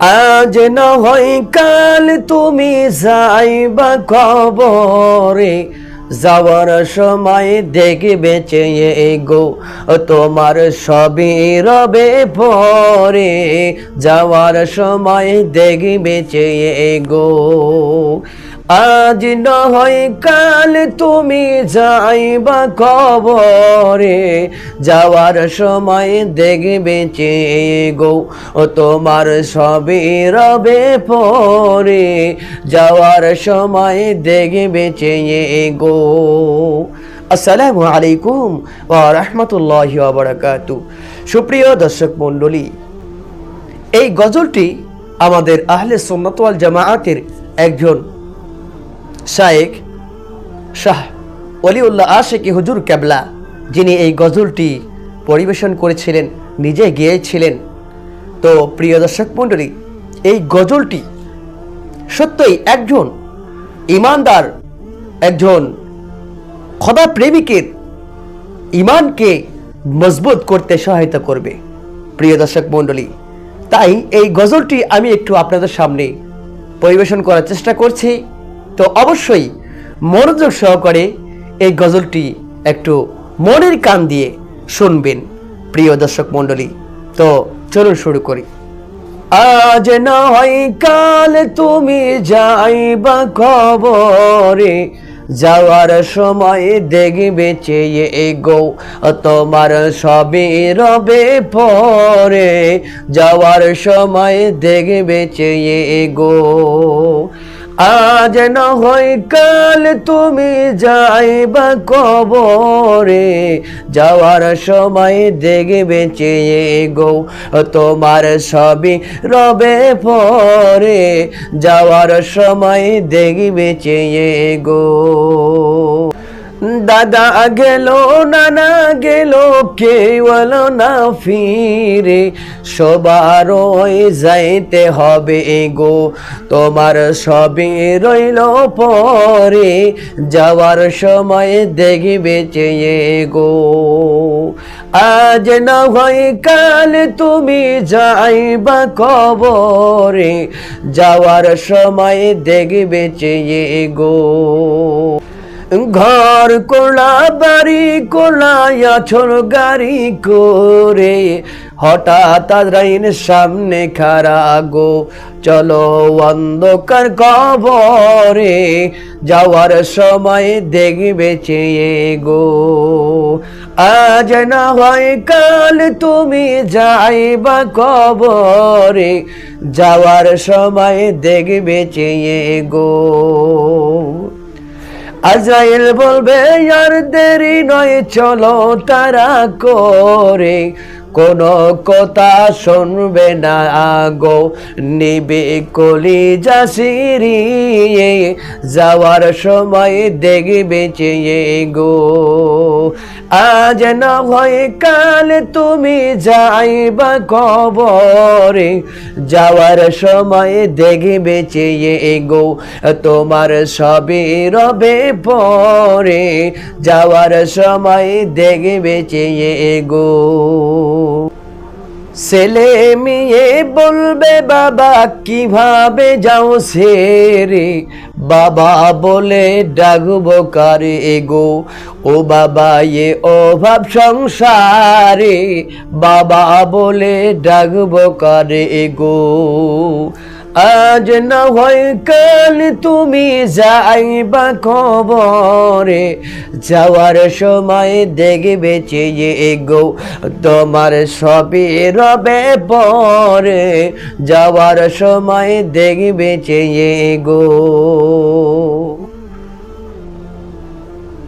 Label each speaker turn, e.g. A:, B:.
A: আজ না হয় কাল তুমি যাইবা কবরে, যাওয়ার সময় দেখবে চেয়ে গো, তোমার সবই রবে পরে যাওয়ার সময় দেখবে চেয়ে গো। আজ নয় কাল তুমি যাইবা কবরে, যাওয়ার সময় দেখবে গো, ও তোমার সবে রবে পরে, যাওয়ার সময় দেখবে গো। আসসালামু আলাইকুম ওয়া রাহমাতুল্লাহি বারাকাতু। সুপ্রিয় দর্শক মণ্ডলী, এই গজলটি আমাদের আহলে সুন্নাত ওয়াল জামাআতের একজন শায়েক শাহ অলিউল্লাহ আশেকি হুজুর ক্যাবলা, যিনি এই গজলটি পরিবেশন করেছিলেন, নিজে গিয়েছিলেন। তো প্রিয় দর্শক মণ্ডলী, এই গজলটি সত্যই একজন ইমানদার, একজন খোদা প্রেমিকের ইমানকে মজবুত করতে সহায়তা করবে। প্রিয় দর্শক মণ্ডলী, তাই এই গজলটি আমি একটু আপনাদের সামনে পরিবেশন করার চেষ্টা করছি। তো অবশ্যই মনোযোগ সহকারে এই গজলটি একটু মনের কান দিয়ে শুনবেন, প্রিয় দর্শক মণ্ডলী। তো চলুন শুরু করি। আজ না হয় কাল তুমি যাইবা খবরে যাওয়ার সময় দেখবে চেয়ে গো তোমার সবে রবে পরে, যাওয়ার সময় দেখবে চেয়ে গো আজ হয় কাল তুমি যাইবা কবরে, যাওয়ার সময় দেখবে চেয়ে গো তোমার সবই রবে পরে, যাওয়ার সময় দেখবে চেয়ে গো। দাদা গেল, নানা গেল কেউ না ফিরে। সবার যাইতে হবে গো, তোমার সবই রইল পরে। যাওয়ার সময় দেখবে চেয়ে গো। আজ না হয় কাল তুমি যাইবা কবরে, যাওয়ার সময় দেখবে চেয়ে গো। ঘর কোলা, বাড়ি কোলায়া ছোট গাড়ি করে। হঠাৎ আজরাইন সামনে খারা গো, চলো অন্ধকার কবরে, যাওয়ার সময় দেখবে চেয়ে গো। আজ না হয় কাল তুমি যাইবা কবরে, যাওয়ার সময় দেখবে চেয়ে গো। আজাইল বলবে, আর দেরি নয়, চলো তারা করে। কোন কথা শুনবে না, আগো নিবে কলি যাসিরিয়ে যাওয়ার সময় দেখবে চেয়ে গো আজ না কাল তুমি যাইবা কবরে, যাওয়ার সময় দেখবে চেয়ে এগো তোমার সবে রবে পরে, যাওয়ার সময় দেখবে চেয়ে গো ছেলে মেয়ে বলবে, বাবা, কীভাবে যাও সেরে বাবা বলে, ডাকবো কারে এগো ও বাবা, এ অভাব সংসারে। বাবা বলে, ডাকবো কারে এগো আজ না হয় কাল তুমি যাইবা খবরে, যাওয়ার সময় দেখবে চেয়ে গো তোমার সবই রবে পরে, যাওয়ার সময় দেখবে চেয়ে গো